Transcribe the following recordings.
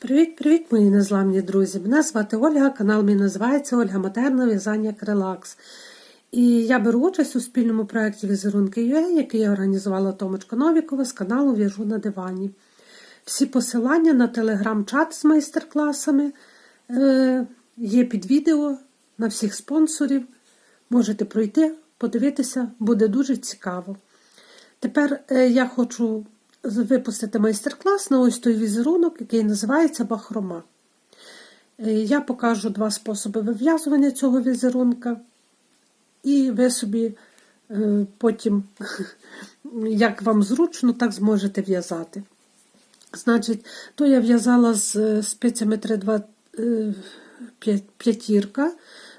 Привіт-привіт, мої незламні друзі! Мене звати Ольга, канал мій називається Ольга Матерна В'язання Релакс. І я беру участь у спільному проєкті Візерунки UA, який я організувала Томочка Новікова з каналу В'яжу на дивані. Всі посилання на телеграм-чат з майстер-класами е, є під відео на всіх спонсорів. Можете пройти, подивитися, буде дуже цікаво. Тепер е, я хочу випустити майстер-клас на ось той візерунок, який називається бахрома. Е, Я покажу два способи вив'язування цього візерунка, і ви собі е, потім, як вам зручно, так зможете в'язати. Значить, то я в'язала з е, спицями 3,2 е, п'ятірка,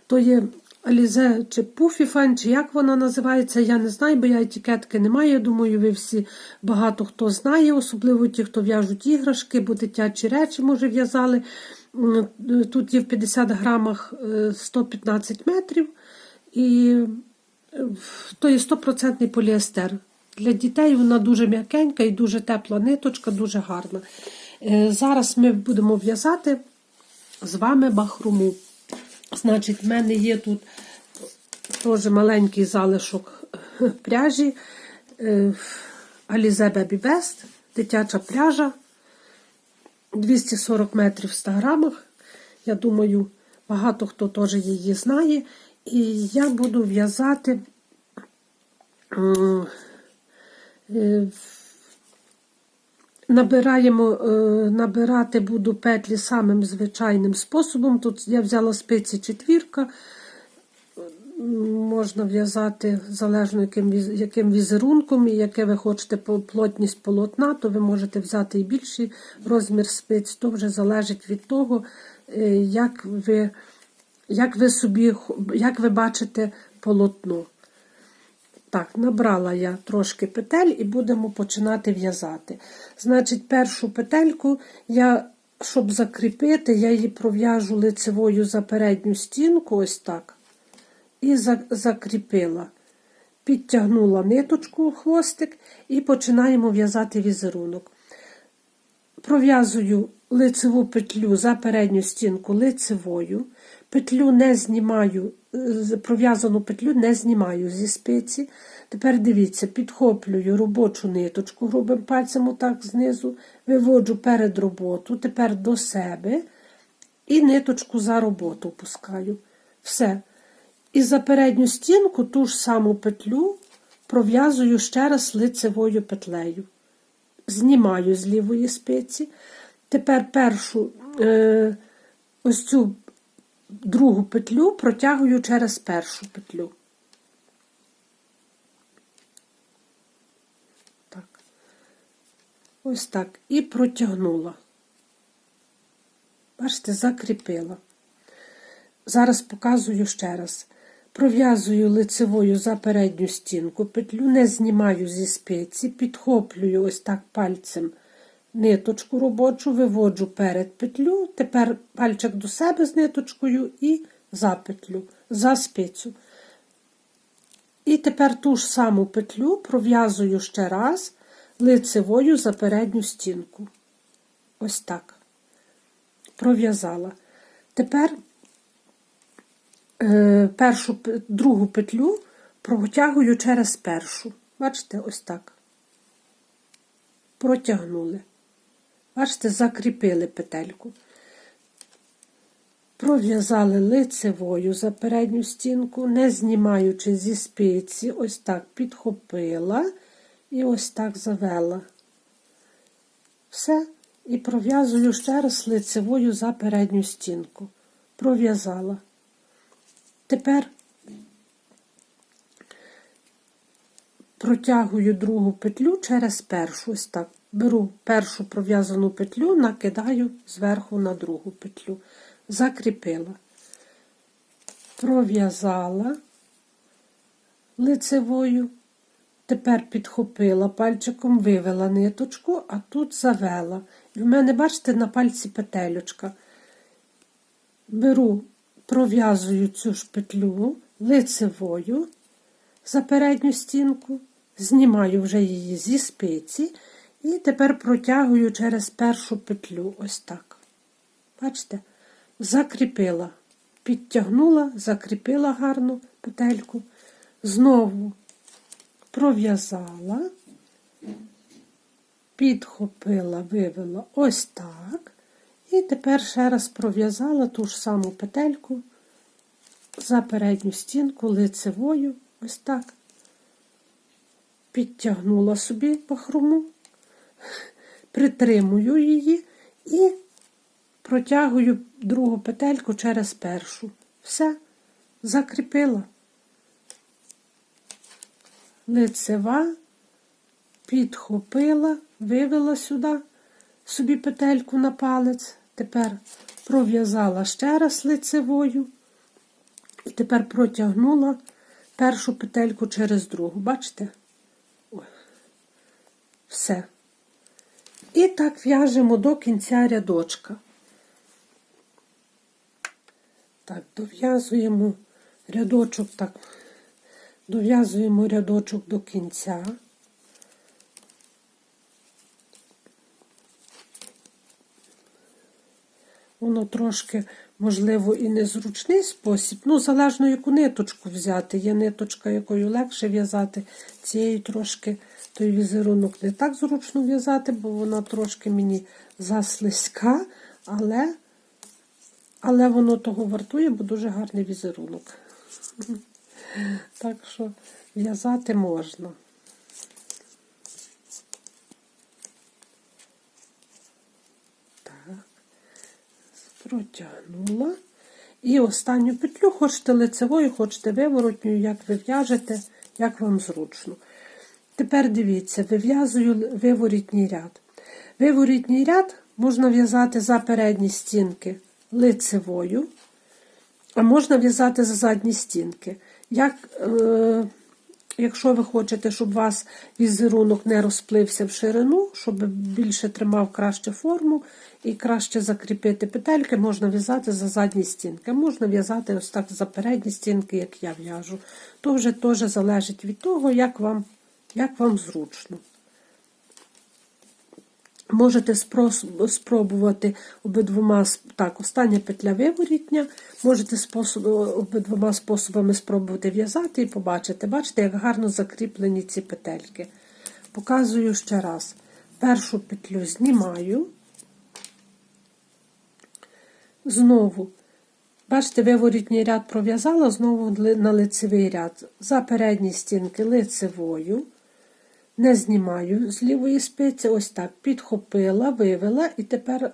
то є Алізе чи Пуфіфан, чи як вона називається, я не знаю, бо я етикетки не маю. Думаю, ви всі багато хто знає, особливо ті, хто в'яжуть іграшки, бо дитячі речі, може, в'язали. Тут є в 50 грамах е, 115 метрів, і е, то є 100% поліестер. Для дітей вона дуже м'якенька і дуже тепла ниточка, дуже гарна. Е, Зараз ми будемо в'язати з вами бахрому. Значить, в мене є тут теж маленький залишок пряжі Alize Baby Best, дитяча пряжа 240 метрів в 100 грамах. Я думаю, багато хто теж її знає. І я буду в'язати е, Набираємо, е, набирати буду петлі самим звичайним способом. Тут я взяла спиці четвірка. Можна в'язати залежно яким, яким візерунком і яке ви хочете плотність полотна, то ви можете взяти і більший розмір спиць. То вже залежить від того, е, як ви, як ви собі як ви бачите полотно. Так, набрала я трошки петель і будемо починати в'язати. Значить, першу петельку я, щоб закріпити, я її пров'яжу лицевою за передню стінку, ось так. І за- закріпила. Підтягнула ниточку хвостик і починаємо в'язати візерунок. Пров'язую лицеву петлю за передню стінку лицевою. Петлю не знімаю, пров'язану петлю не знімаю зі спиці. Тепер дивіться, підхоплюю робочу ниточку грубим пальцем отак знизу, виводжу перед роботу, тепер до себе і ниточку за роботу пускаю. Все. І за передню стінку ту ж саму петлю пров'язую ще раз лицевою петлею знімаю з лівої спиці. Тепер першу е, ось цю другу петлю протягую через першу петлю. Так. Ось так. І протягнула. Бачите, закріпила. Зараз показую ще раз. Пров'язую лицевою за передню стінку, петлю не знімаю зі спиці, підхоплюю ось так пальцем ниточку робочу, виводжу перед петлю, тепер пальчик до себе з ниточкою і за петлю, за спицю. І тепер ту ж саму петлю пров'язую ще раз лицевою за передню стінку. Ось так. Пров'язала. Тепер е, першу, другу петлю протягую через першу. Бачите, ось так. Протягнули. Бачите, закріпили петельку. Пров'язали лицевою за передню стінку, не знімаючи зі спиці, ось так підхопила і ось так завела. Все. І пров'язую ще раз лицевою за передню стінку. Пров'язала. Тепер протягую другу петлю через першу. Ось так. Беру першу пров'язану петлю, накидаю зверху на другу петлю. Закріпила. Пров'язала лицевою. Тепер підхопила пальчиком, вивела ниточку, а тут завела. І в мене, бачите, на пальці петелючка. Беру, пров'язую цю ж петлю лицевою за передню стінку, знімаю вже її зі спиці і тепер протягую через першу петлю. Ось так. Бачите? Закріпила. Підтягнула, закріпила гарно петельку. Знову пров'язала, підхопила, вивела ось так. І тепер ще раз пров'язала ту ж саму петельку за передню стінку лицевою, ось так. Підтягнула собі бахрому, притримую її і протягую другу петельку через першу. Все, закріпила. Лицева, підхопила, вивела сюди собі петельку на палець. Тепер пров'язала ще раз лицевою. І тепер протягнула першу петельку через другу. Бачите? Все. І так в'яжемо до кінця рядочка. Так, дов'язуємо рядочок, так, дов'язуємо рядочок до кінця. Воно трошки, можливо, і незручний спосіб. Ну, залежно, яку ниточку взяти. Є ниточка, якою легше в'язати. Цією трошки той візерунок не так зручно в'язати, бо вона трошки мені заслизька, але, але воно того вартує, бо дуже гарний візерунок. Так що в'язати можна. Так, протягнула. І останню петлю, хочете лицевою, хочете виворотньою, як ви в'яжете, як вам зручно. Тепер дивіться, вив'язую виворітній ряд. Виворітній ряд можна в'язати за передні стінки лицевою, а можна в'язати за задні стінки. Як, е, Якщо ви хочете, щоб у вас візерунок не розплився в ширину, щоб більше тримав краще форму і краще закріпити петельки, можна в'язати за задні стінки. Можна в'язати ось так за передні стінки, як я в'яжу. То вже теж залежить від того, як вам, як вам зручно. Можете спробувати обидвома так, остання петля виворітня, можете способ, обидвома способами спробувати в'язати і побачите. Бачите, як гарно закріплені ці петельки. Показую ще раз. Першу петлю знімаю. Знову, бачите, виворітній ряд пров'язала, знову на лицевий ряд. За передні стінки лицевою не знімаю з лівої спиці, ось так, підхопила, вивела, і тепер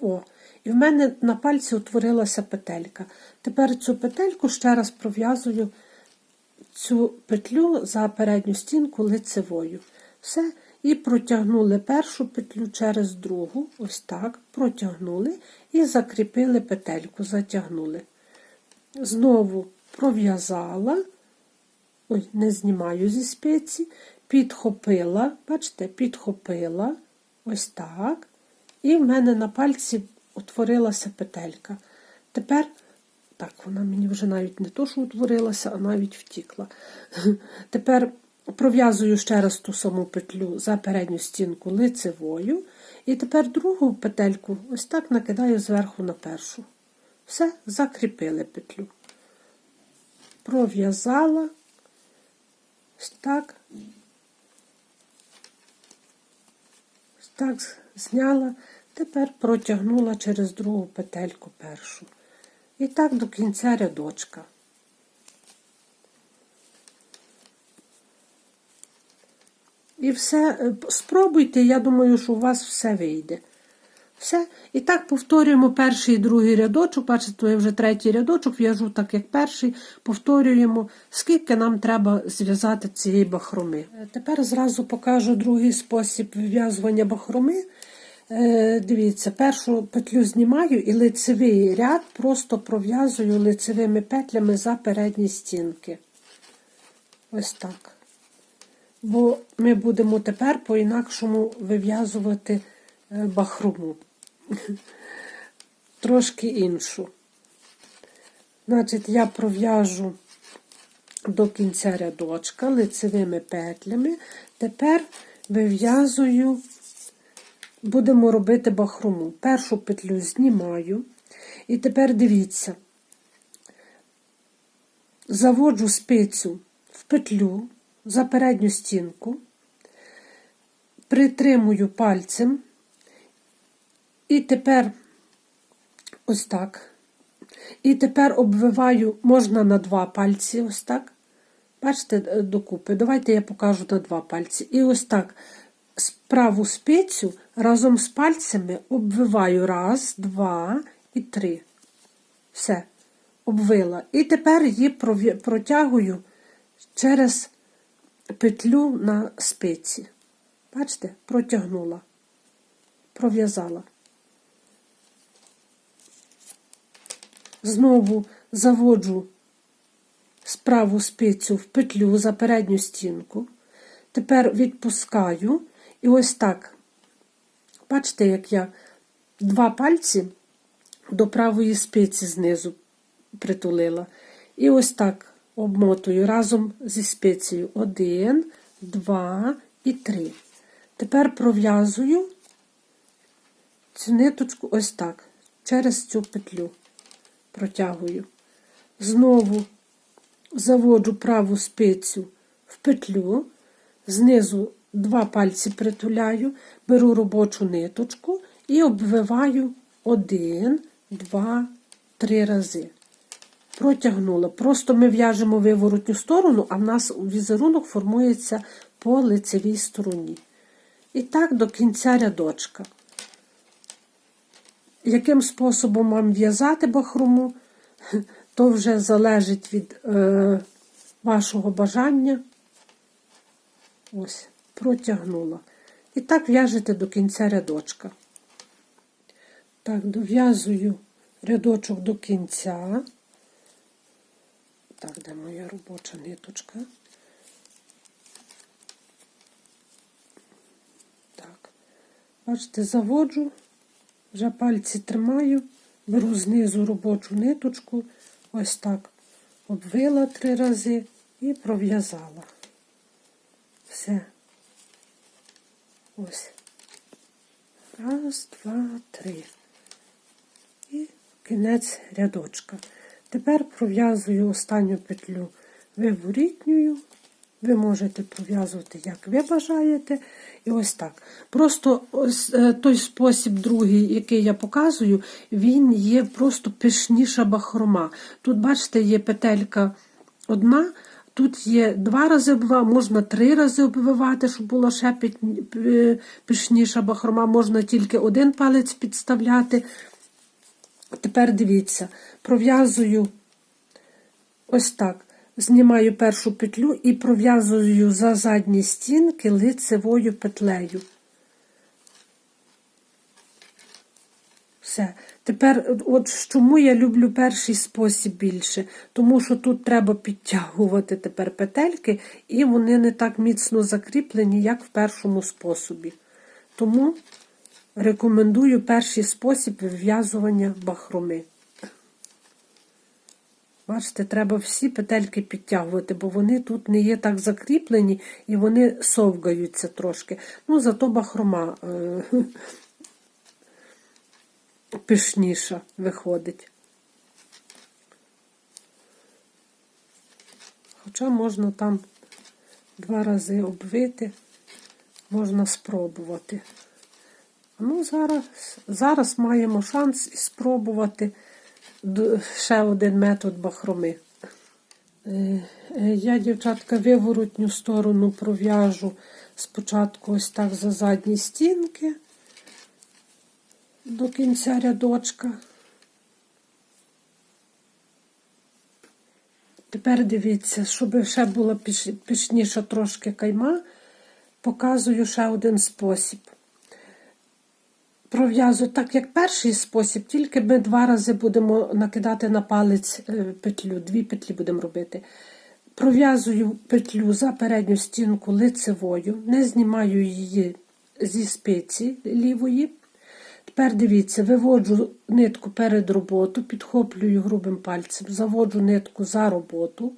о, і в мене на пальці утворилася петелька. Тепер цю петельку ще раз пров'язую цю петлю за передню стінку лицевою. Все. І протягнули першу петлю через другу, ось так, протягнули і закріпили петельку, затягнули. Знову пров'язала, ой, не знімаю зі спиці, підхопила, бачите, підхопила ось так. І в мене на пальці утворилася петелька. Тепер, так, вона мені вже навіть не то, що утворилася, а навіть втікла. Тепер пров'язую ще раз ту саму петлю за передню стінку лицевою. І тепер другу петельку ось так накидаю зверху на першу. Все, закріпили петлю. Пров'язала, ось так. Так, зняла, тепер протягнула через другу петельку першу. І так до кінця рядочка. І все, е, спробуйте, я думаю, що у вас все вийде. Все. І так повторюємо перший і другий рядочок. Бачите, я вже третій рядочок в'яжу, так як перший, повторюємо, скільки нам треба зв'язати цієї бахроми. Е, тепер зразу покажу другий спосіб вив'язування бахроми. Е, дивіться, першу петлю знімаю і лицевий ряд просто пров'язую лицевими петлями за передні стінки. Ось так. Бо ми будемо тепер по-інакшому вив'язувати бахрому трошки іншу. Значить, я пров'яжу до кінця рядочка лицевими петлями. Тепер вив'язую будемо робити бахрому. Першу петлю знімаю. І тепер дивіться, заводжу спицю в петлю за передню стінку, притримую пальцем, і тепер ось так. І тепер обвиваю, можна на два пальці, ось так. Бачите, е, докупи. Давайте я покажу на два пальці. І ось так праву спицю разом з пальцями обвиваю раз, два і три. Все, обвила. І тепер її протягую через петлю на спиці. Бачите, протягнула, пров'язала. Знову заводжу справу спицю в петлю за передню стінку. Тепер відпускаю і ось так. Бачите, як я два пальці до правої спиці знизу притулила. І ось так обмотую разом зі спицею. Один, два і три. Тепер пров'язую цю ниточку ось так, через цю петлю протягую. Знову заводжу праву спицю в петлю, знизу два пальці притуляю, беру робочу ниточку і обвиваю один, два, три рази. Протягнула. Просто ми в'яжемо виворотню сторону, а в нас візерунок формується по лицевій стороні. І так до кінця рядочка. Яким способом вам в'язати бахрому, то вже залежить від е, вашого бажання. Ось, протягнула. І так в'яжете до кінця рядочка. Так, дов'язую рядочок до кінця. Так, де моя робоча ниточка? Так, бачите, заводжу, вже пальці тримаю, беру знизу робочу ниточку, ось так обвила три рази і пров'язала. Все. Ось. Раз, два, три. І кінець рядочка. Тепер пров'язую останню петлю виворітньою. Ви можете пров'язувати, як ви бажаєте. І ось так. Просто ось е, той спосіб, другий, який я показую, він є просто пишніша бахрома. Тут, бачите, є петелька одна. Тут є два рази обвива, можна три рази обвивати, щоб було ще пишніша бахрома, можна тільки один палець підставляти. Тепер дивіться, пров'язую ось так. Знімаю першу петлю і пров'язую за задні стінки лицевою петлею. Все. Тепер, от чому я люблю перший спосіб більше? Тому що тут треба підтягувати тепер петельки, і вони не так міцно закріплені, як в першому способі. Тому рекомендую перший спосіб вив'язування бахроми. Бачите, треба всі петельки підтягувати, бо вони тут не є так закріплені і вони совгаються трошки. Ну, зато бахрома е, пишніша виходить. Хоча можна там два рази обвити, можна спробувати. Ну, зараз, зараз маємо шанс спробувати ще один метод бахроми. Е, е, Я, дівчатка, виворотню сторону пров'яжу спочатку ось так за задні стінки до кінця рядочка. Тепер дивіться, щоб ще була піш- пішніша трошки кайма, показую ще один спосіб. Пров'язую так, як перший спосіб, тільки ми два рази будемо накидати на палець е, петлю, дві петлі будемо робити. Пров'язую петлю за передню стінку лицевою, не знімаю її зі спиці лівої. Тепер дивіться, виводжу нитку перед роботу, підхоплюю грубим пальцем, заводжу нитку за роботу,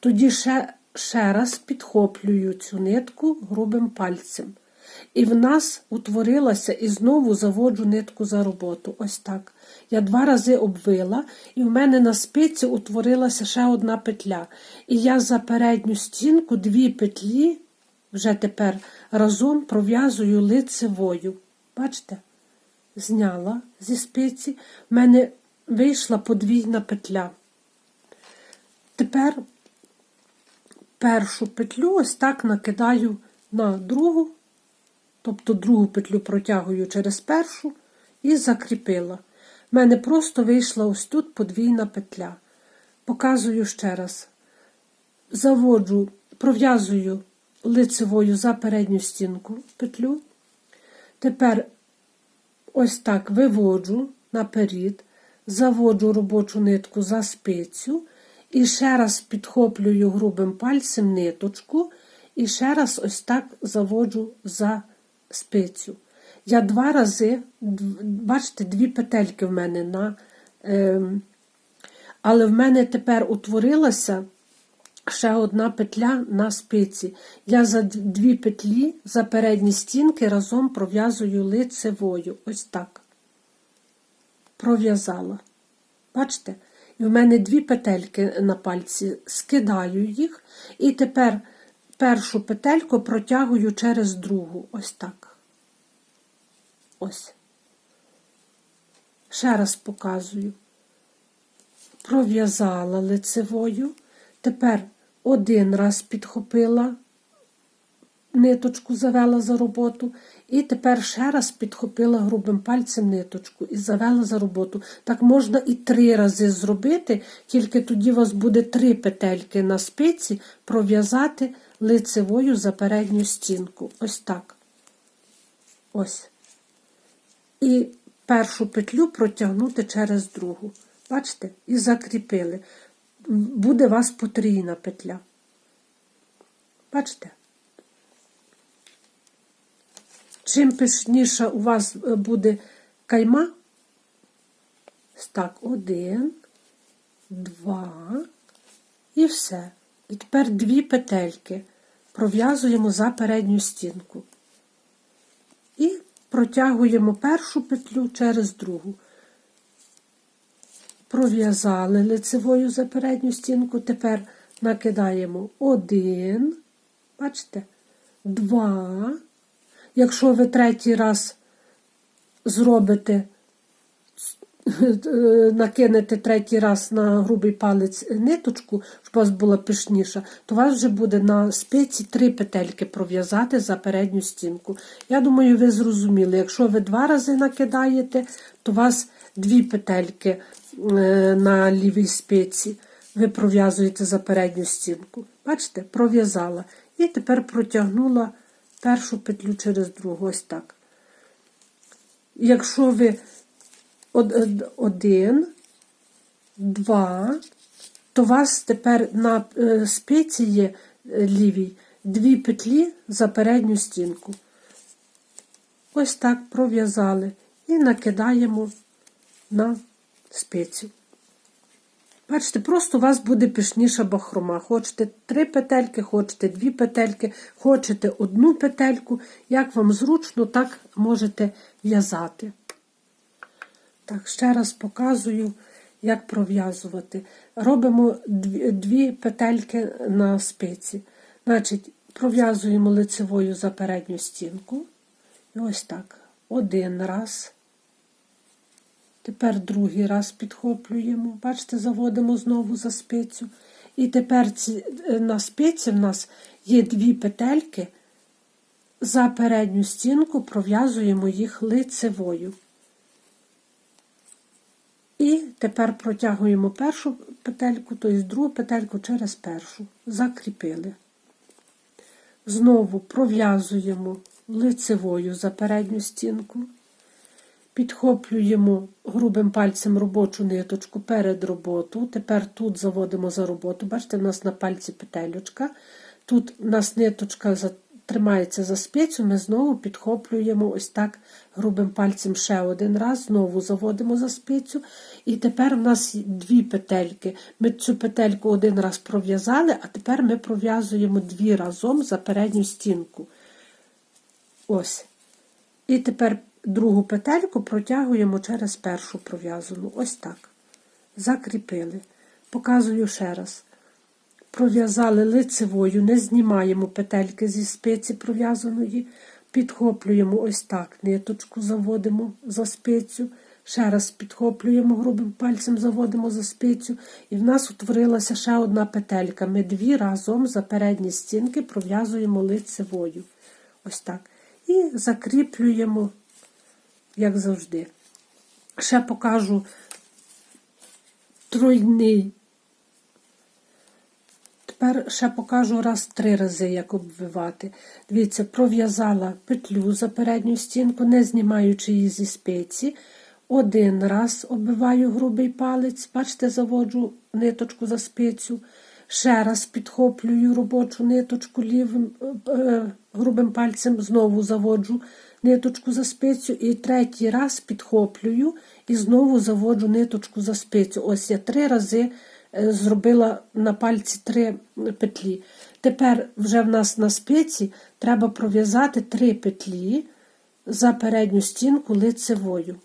тоді ще, ще раз підхоплюю цю нитку грубим пальцем. І в нас утворилася і знову заводжу нитку за роботу. Ось так. Я два рази обвила, і в мене на спиці утворилася ще одна петля. І я за передню стінку дві петлі вже тепер разом пров'язую лицевою. Бачите? Зняла зі спиці, в мене вийшла подвійна петля. Тепер першу петлю ось так накидаю на другу, тобто другу петлю протягую через першу і закріпила. В мене просто вийшла ось тут подвійна петля. Показую ще раз. Заводжу, пров'язую лицевою за передню стінку петлю. Тепер ось так виводжу наперед, заводжу робочу нитку за спицю і ще раз підхоплюю грубим пальцем ниточку, і ще раз ось так заводжу за спицю. Я два рази, бачите, дві петельки в мене на. ем, але в мене тепер утворилася ще одна петля на спиці. Я за дві петлі за передні стінки разом пров'язую лицевою. Ось так. Пров'язала. Бачите? І в мене дві петельки на пальці, скидаю їх, і тепер першу петельку протягую через другу. Ось так. Ось. Ще раз показую. Пров'язала лицевою. Тепер один раз підхопила, ниточку завела за роботу, і тепер ще раз підхопила грубим пальцем ниточку і завела за роботу. Так можна і три рази зробити, тільки тоді у вас буде три петельки на спиці пров'язати лицевою за передню стінку. Ось так. Ось. І першу петлю протягнути через другу. Бачите? І закріпили. Буде вас потрійна петля. Бачите? Чим пишніша у вас е, буде кайма, так, один, два і все. І тепер дві петельки пров'язуємо за передню стінку. І протягуємо першу петлю через другу. Пров'язали лицевою за передню стінку, тепер накидаємо один, бачите, два. Якщо ви третій раз зробите, накинете третій раз на грубий палець ниточку, щоб у вас була пишніша, то у вас вже буде на спиці три петельки пров'язати за передню стінку. Я думаю, ви зрозуміли. Якщо ви два рази накидаєте, то у вас дві петельки е, на лівій спиці. Ви пров'язуєте за передню стінку. Бачите, пров'язала. І тепер протягнула першу петлю через другу. Ось так. Якщо ви один, два, то у вас тепер на е, спиці є е, лівій дві петлі за передню стінку. Ось так пров'язали і накидаємо на спицю. Бачите, просто у вас буде пишніша бахрома. Хочете три петельки, хочете дві петельки, хочете одну петельку. Як вам зручно, так можете в'язати. Так, ще раз показую, як пров'язувати. Робимо дві, петельки на спиці. Значить, пров'язуємо лицевою за передню стінку. І ось так. Один раз. Тепер другий раз підхоплюємо. Бачите, заводимо знову за спицю. І тепер ці, е, на спиці в нас є дві петельки. За передню стінку пров'язуємо їх лицевою. І тепер протягуємо першу петельку, тобто другу петельку через першу. Закріпили. Знову пров'язуємо лицевою за передню стінку. Підхоплюємо грубим пальцем робочу ниточку перед роботу. Тепер тут заводимо за роботу. Бачите, у нас на пальці петельочка. Тут у нас ниточка тримається за спицю, ми знову підхоплюємо ось так грубим пальцем ще один раз, знову заводимо за спицю. І тепер у нас дві петельки. Ми цю петельку один раз пров'язали, а тепер ми пров'язуємо дві разом за передню стінку. Ось. І тепер другу петельку протягуємо через першу пров'язану. Ось так. Закріпили. Показую ще раз. Пров'язали лицевою, не знімаємо петельки зі спиці пров'язаної, підхоплюємо ось так, ниточку заводимо за спицю, ще раз підхоплюємо грубим пальцем, заводимо за спицю, і в нас утворилася ще одна петелька. Ми дві разом за передні стінки пров'язуємо лицевою. Ось так. І закріплюємо, як завжди. Ще покажу тройний Тепер ще покажу раз три рази, як обвивати. Дивіться, пров'язала петлю за передню стінку, не знімаючи її зі спиці. Один раз оббиваю грубий палець, бачите, заводжу ниточку за спицю. Ще раз підхоплюю робочу ниточку лівим е, грубим пальцем, знову заводжу ниточку за спицю. І третій раз підхоплюю і знову заводжу ниточку за спицю. Ось я три рази е, зробила на пальці три петлі. Тепер вже в нас на спиці треба пров'язати три петлі за передню стінку лицевою.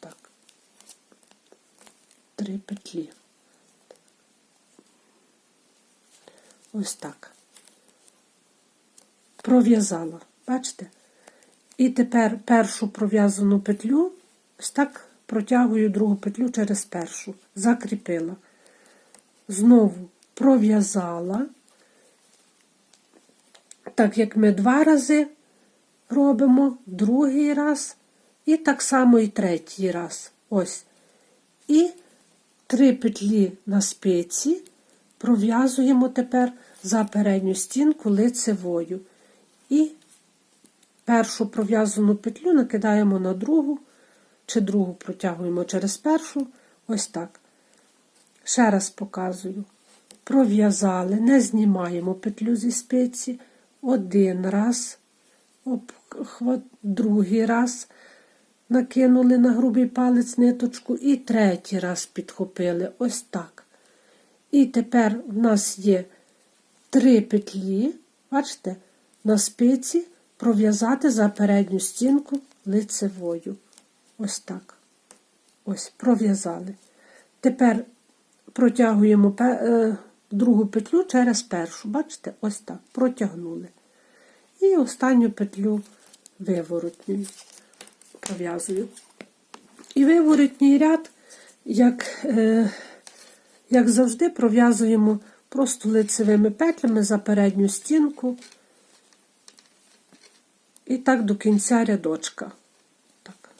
Так. Три петлі. Ось так. Пров'язала, бачите? І тепер першу пров'язану петлю, ось так протягую другу петлю через першу, закріпила. Знову пров'язала, так як ми два рази робимо, другий раз, і так само і третій раз. Ось. І три петлі на спиці пров'язуємо тепер за передню стінку лицевою. І першу пров'язану петлю накидаємо на другу, чи другу протягуємо через першу, ось так. Ще раз показую. Пров'язали, не знімаємо петлю зі спиці. Один раз, обхват, другий раз накинули на грубий палець ниточку і третій раз підхопили. Ось так. І тепер в нас є три петлі, бачите, на спиці пров'язати за передню стінку лицевою. Ось так. Ось, пров'язали. Тепер протягуємо е, другу петлю через першу. Бачите, ось так. Протягнули. І останню петлю виворотню пров'язую. І виворотній ряд, як, е, як завжди, пров'язуємо просто лицевими петлями за передню стінку. І так до кінця рядочка. Так.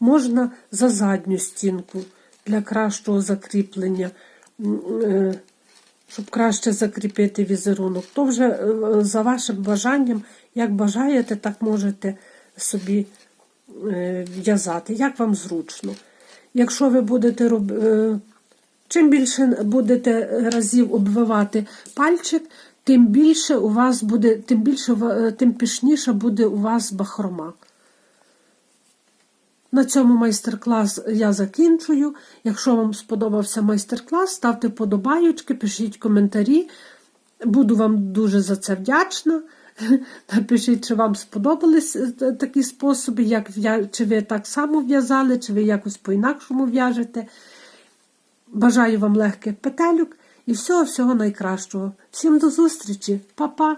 Можна за задню стінку для кращого закріплення, е, щоб краще закріпити візерунок. То вже е, за вашим бажанням, як бажаєте, так можете собі е, в'язати, як вам зручно. Якщо ви будете робити, чим більше будете разів обвивати пальчик, тим більше у вас буде, тим більше, тим пішніше буде у вас бахрома. На цьому майстер-клас я закінчую. Якщо вам сподобався майстер-клас, ставте подобаючки, пишіть коментарі. Буду вам дуже за це вдячна. Напишіть, чи вам сподобались такі способи, як, чи ви так само в'язали, чи ви якось по-інакшому в'яжете. Бажаю вам легких петелюк і всього-всього найкращого. Всім до зустрічі, Па-па!